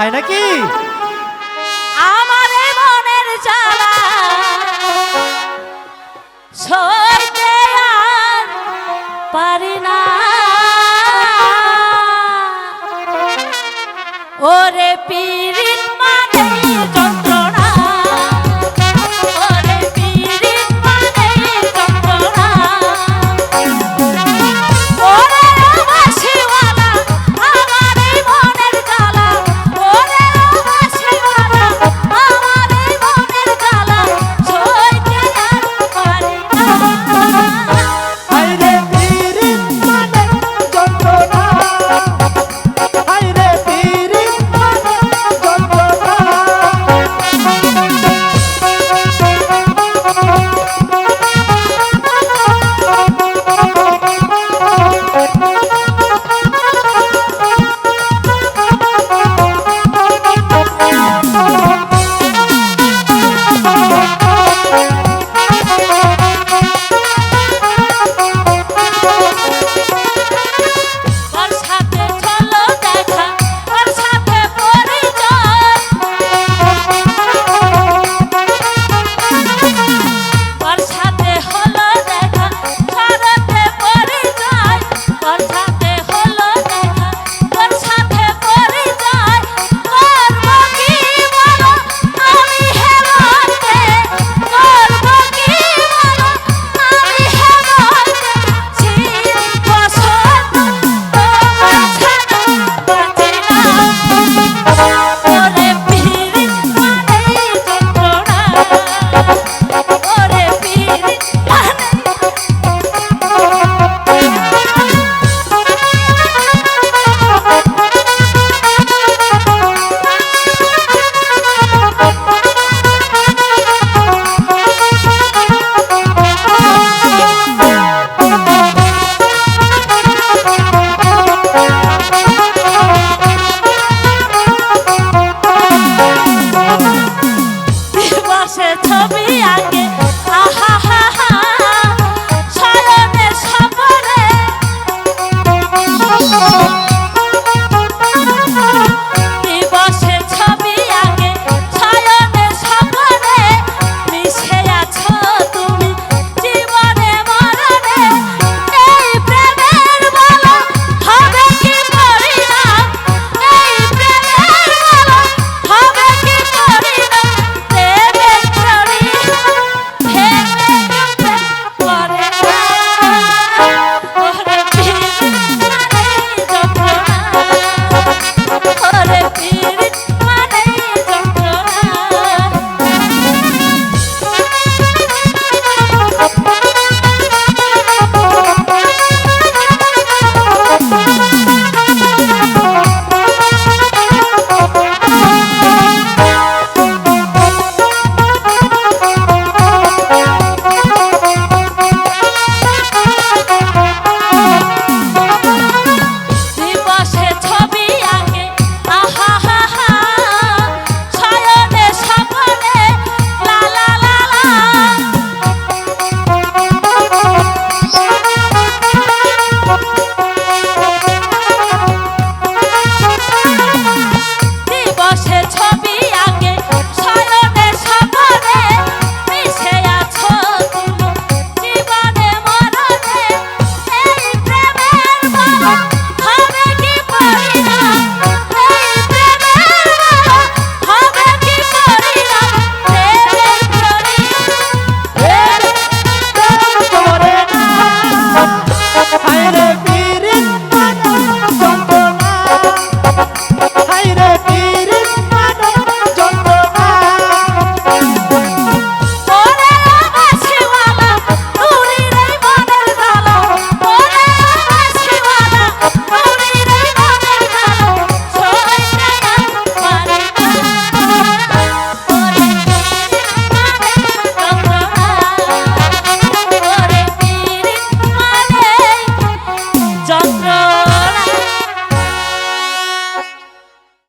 তাই নাকি? আমার মনের জ্বালা সইতে আর পারি না। ওরে পীড়িত মানে